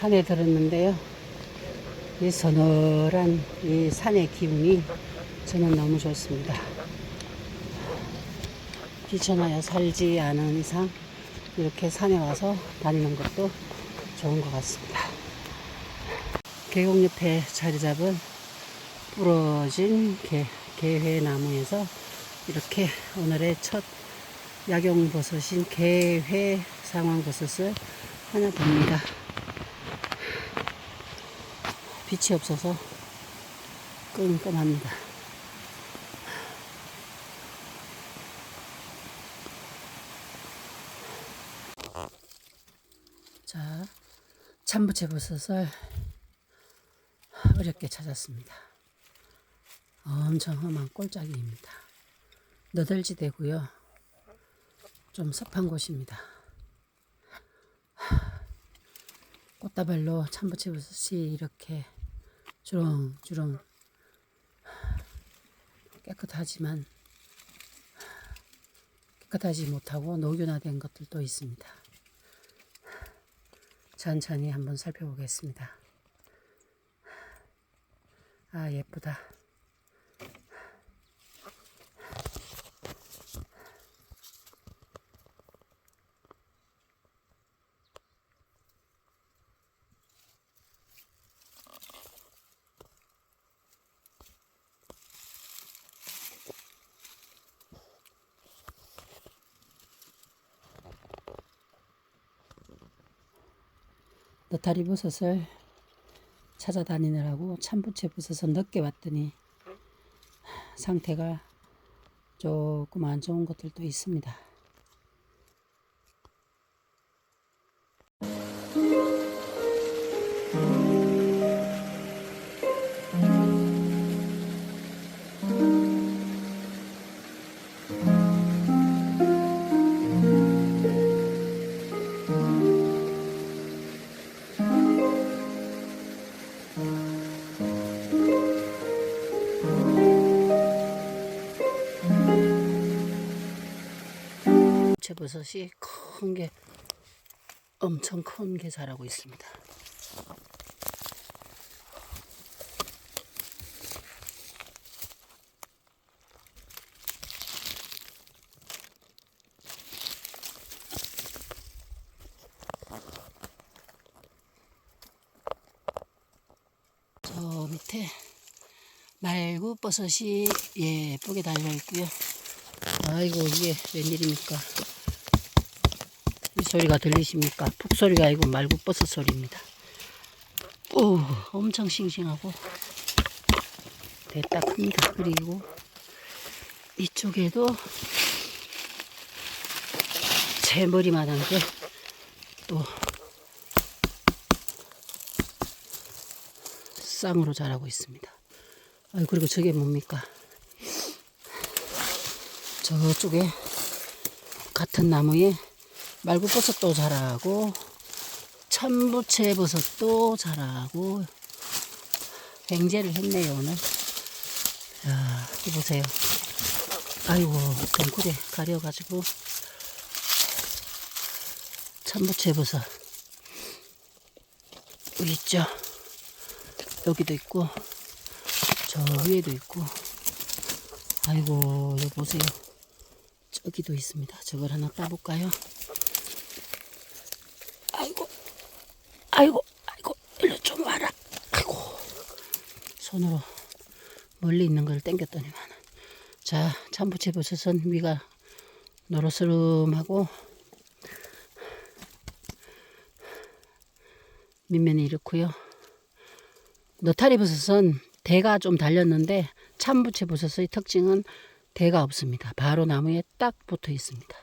산에 들었는데요. 이 서늘한 이 산의 기운이 저는 너무 좋습니다. 귀찮아야 살지 않은 이상 이렇게 산에 와서 다니는 것도 좋은 것 같습니다. 계곡 옆에 자리 잡은 부러진 개, 개회나무에서 이렇게 오늘의 첫 약용버섯인 개회 상황버섯을 하나 봅니다. 빛이 없어서 끈끈합니다. 자, 참부채 버섯을 어렵게 찾았습니다. 엄청 험한 꼴짝이입니다. 너덜지대고요. 좀 습한 곳입니다. 꽃다발로 참부채 버섯이 이렇게 주렁주렁 깨끗하지만 깨끗하지 못하고 노균화된 것들도 있습니다. 천천히 한번 살펴보겠습니다. 아, 예쁘다. 너타리 버섯을 찾아다니느라고 참부채 버섯을 늦게 왔더니 상태가 조금 안 좋은 것들도 있습니다. 버섯이 큰 게 엄청 큰 게 자라고 있습니다. 저 밑에 말구 버섯이 예쁘게 달려 있고요. 아이고 이게 웬일입니까? 이 소리가 들리십니까? 푹 소리가 아니고 말고 버섯 소리입니다. 오, 엄청 싱싱하고 됐다 큽니다. 그리고 이쪽에도 제 머리만한 게또 쌍으로 자라고 있습니다. 아이 그리고 저게 뭡니까? 저쪽에 같은 나무에 말구버섯도 자라고 천부채 버섯도 자라고 뱅제를 했네요 오늘. 자, 이 보세요. 아이고 덩굴에 가려가지고 천부채 버섯. 여기 있죠? 여기도 있고 저 위에도 있고. 아이고 여기 보세요. 저기도 있습니다. 저걸 하나 따볼까요 아이고 아이고 아이고 일로 좀 와라 아이고 손으로 멀리 있는 걸 당겼더니만. 자 참부채 버섯은 위가 노릇스름하고 밑면이 이렇고요. 너타리 버섯은 대가 좀 달렸는데 참부채 버섯의 특징은 대가 없습니다. 바로 나무에 딱 붙어 있습니다.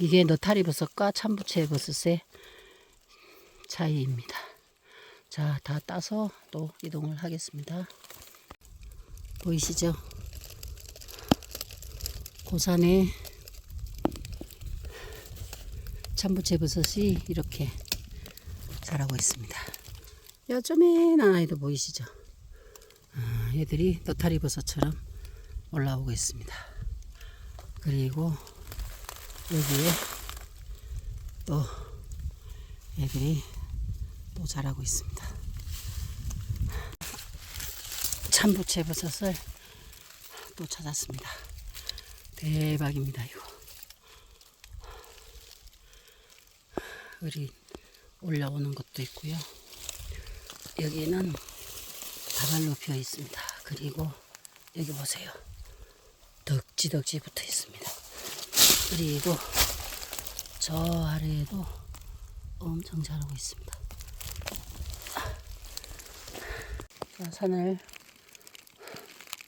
이게 너타리 버섯과 참부채 버섯의 차이입니다. 자, 다 따서 또 이동을 하겠습니다. 보이시죠? 고산에 참부채 버섯이 이렇게 자라고 있습니다. 요즘에는 아이도 보이시죠? 아, 얘들이 너타리 버섯처럼 올라오고 있습니다. 그리고 여기에 또 애들이 또 자라고 있습니다. 참부채 버섯을 또 찾았습니다. 대박입니다, 이거. 을이 올라오는 것도 있고요. 여기는 다발로 피어 있습니다. 그리고 여기 보세요. 덕지덕지 붙어 있습니다. 그리고 저 아래에도 엄청 자라고 있습니다. 자, 산을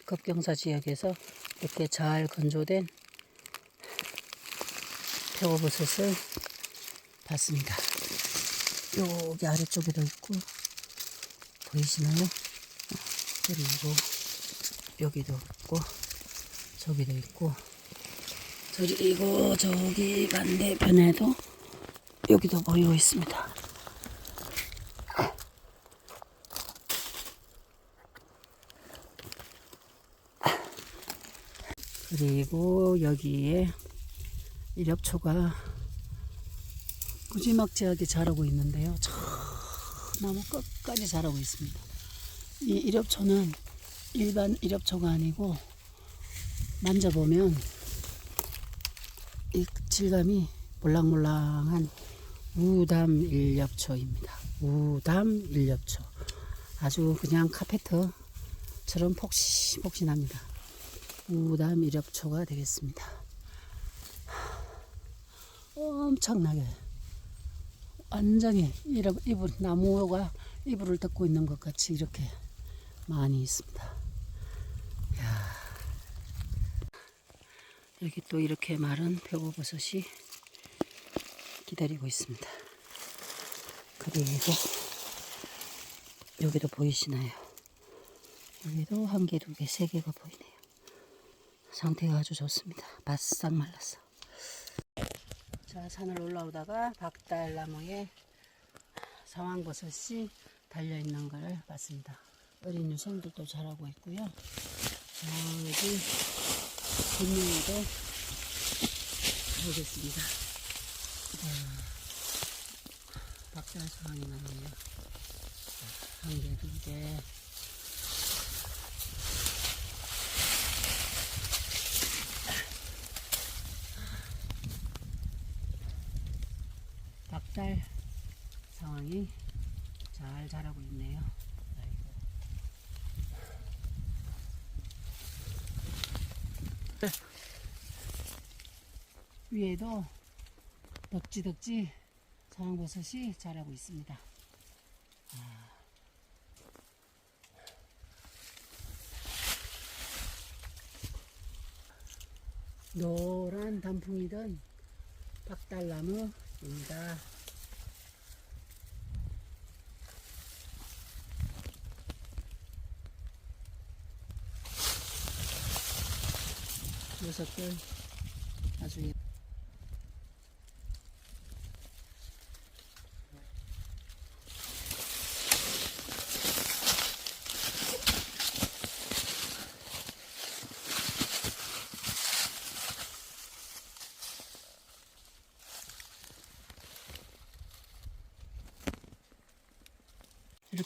급경사 지역에서 이렇게 잘 건조된 표고버섯을 봤습니다. 여기 아래쪽에도 있고 보이시나요? 그리고 여기도 있고 저기도 있고 그리고 저기 반대편에도 여기도 보이고 있습니다. 그리고 여기에 이력초가 무지막지하게 자라고 있는데요. 저 나무 끝까지 자라고 있습니다. 이 이력초는 일반 이력초가 아니고 만져보면 이 질감이 몰랑몰랑한 우담 일엽초입니다. 우담 일엽초. 아주 그냥 카페트처럼 폭신폭신합니다. 우담 일엽초가 되겠습니다. 엄청나게 완전히 이불 나무가 이불을 덮고 있는 것 같이 이렇게 많이 있습니다. 이야. 여기 또 이렇게 마른 표고버섯이 기다리고 있습니다. 그리고 여기도 보이시나요? 여기도 한 개, 두 개, 세 개가 보이네요. 상태가 아주 좋습니다. 바싹 말랐어. 자, 산을 올라오다가 박달나무에 상황버섯이 달려있는 걸 봤습니다. 어린 유생들도 자라고 있고요. 저기 뒷면에도 보겠습니다. 박달 상황이 나네요. 한 개, 두 개. 박달 상황이 잘 자라고 있네요. 아이고. 위에도 덕지덕지 상황버섯이 자라고 있습니다. 아. 노란 단풍이던 박달나무입니다. 녀석들 예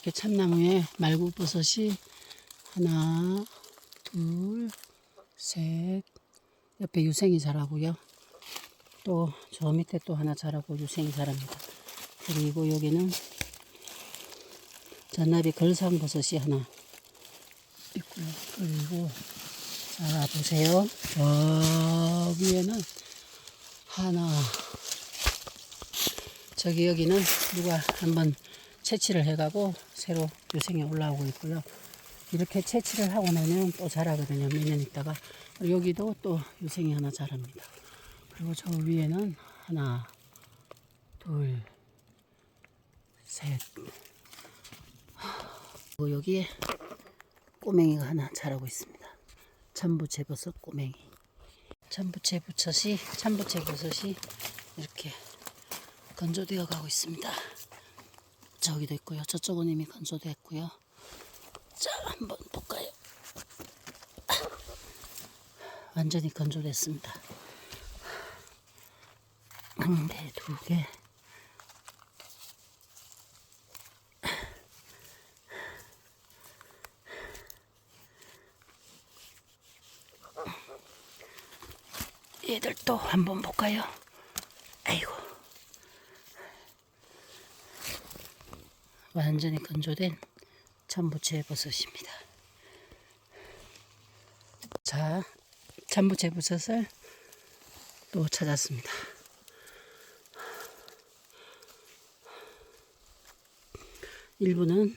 이렇게 참나무에 말구버섯이 하나, 둘, 셋, 옆에 유생이 자라고요. 또 저 밑에 또 하나 자라고 유생이 자랍니다. 그리고 여기는 잔나비 걸상버섯이 하나 있고요. 그리고 자 보세요. 저 위에는 하나 저기 여기는 누가 한번 채취를 해가고 새로 유생이 올라오고 있고요. 이렇게 채취를 하고 나면 또 자라거든요. 몇 년 있다가. 여기도 또 유생이 하나 자랍니다. 그리고 저 위에는 하나, 둘, 셋. 그리고 여기에 꼬맹이가 하나 자라고 있습니다. 참부채 버섯 꼬맹이. 참부채 버섯이, 참부채 버섯이 이렇게 건조되어 가고 있습니다. 저기도 있고요. 저쪽은 이미 건조됐고요. 자, 한번 볼까요? 완전히 건조됐습니다. 황대 두 개. 얘들 또 한번 볼까요? 완전히 건조된 참부채 버섯입니다. 자, 참부채 버섯을 또 찾았습니다. 일부는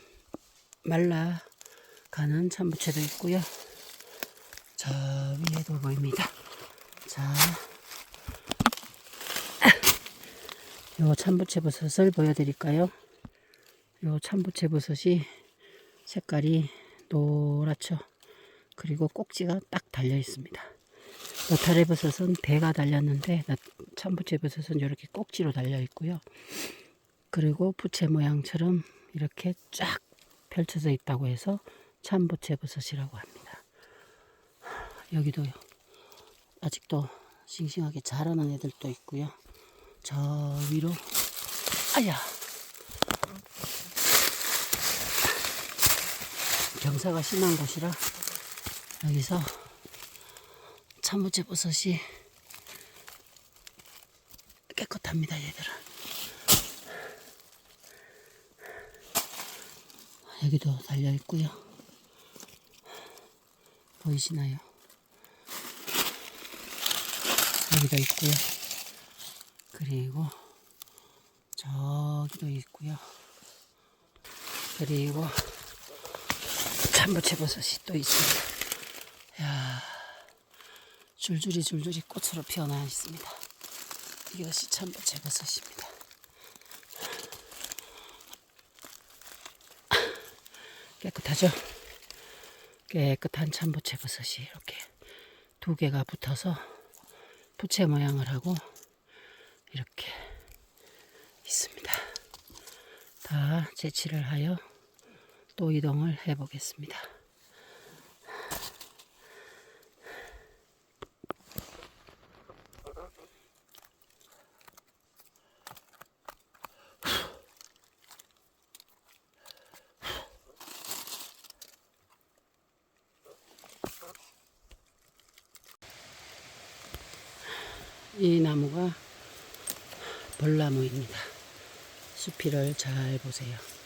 말라가는 참부채도 있고요. 저 위에도 보입니다. 자, 요 참부채 버섯을 보여드릴까요? 요 참부채 버섯이 색깔이 노랗죠. 그리고 꼭지가 딱 달려 있습니다. 너타레 버섯은 대가 달렸는데 나- 참부채 버섯은 이렇게 꼭지로 달려 있고요. 그리고 부채 모양처럼 이렇게 쫙 펼쳐져 있다고 해서 참부채 버섯이라고 합니다. 여기도요. 아직도 싱싱하게 자라는 애들도 있고요. 저 위로 아야 경사가 심한 곳이라 여기서 참무채 버섯이 깨끗합니다 얘들은 여기도 달려 있고요. 보이시나요? 여기도 있고요. 그리고 저기도 있고요. 그리고 참부채 버섯이 또 있습니다 야 줄줄이 줄줄이 꽃으로 피어나 있습니다. 이것이 참부채 버섯입니다. 깨끗하죠? 깨끗한 참부채 버섯이 이렇게 두 개가 붙어서 부채 모양을 하고 이렇게 있습니다. 다 채취를 하여 또 이동을 해 보겠습니다. 이 나무가 벌나무입니다. 수피를 잘 보세요.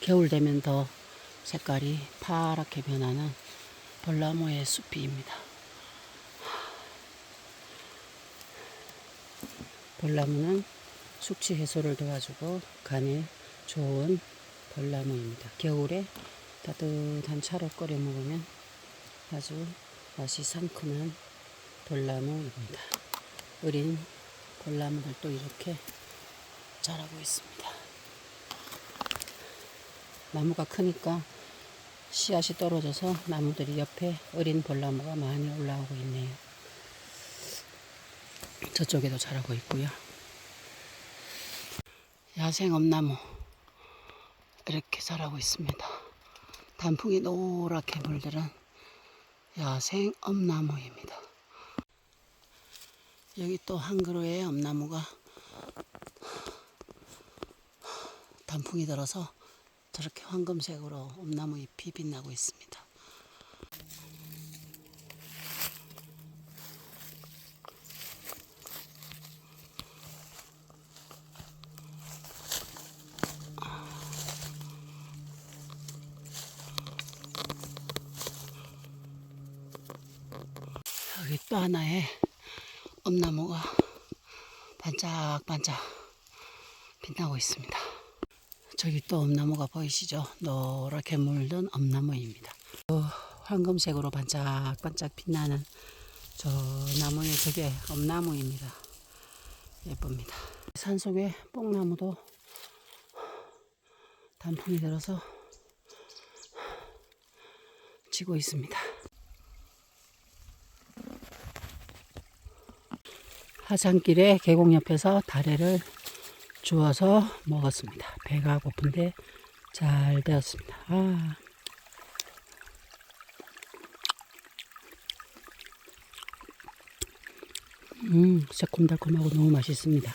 겨울 되면 더 색깔이 파랗게 변하는 벌나무의 숲이입니다. 벌나무는 숙취 해소를 도와주고 간에 좋은 벌나무입니다. 겨울에 따뜻한 차로 끓여 먹으면 아주 맛이 상큼한 벌나무입니다. 어린 벌나무들도 이렇게 자라고 있습니다. 나무가 크니까 씨앗이 떨어져서 나무들이 옆에 어린 벌나무가 많이 올라오고 있네요. 저쪽에도 자라고 있고요. 야생 엄나무 이렇게 자라고 있습니다. 단풍이 노랗게 물들은 야생 엄나무입니다. 여기 또 한 그루의 엄나무가 단풍이 들어서 저렇게 황금색으로 엄나무 잎이 빛나고 있습니다. 여기 또 하나의 엄나무가 반짝반짝 빛나고 있습니다. 저기 또 엄나무가 보이시죠? 노랗게 물든 엄나무입니다. 어, 황금색으로 반짝반짝 빛나는 저 나무의 저게 엄나무입니다. 예쁩니다. 산속에 뽕나무도 단풍이 들어서 지고 있습니다. 하산길에 계곡 옆에서 다래를 주워서 먹었습니다. 배가 고픈데 잘 되었습니다. 아. 음, 새콤달콤하고 너무 맛있습니다.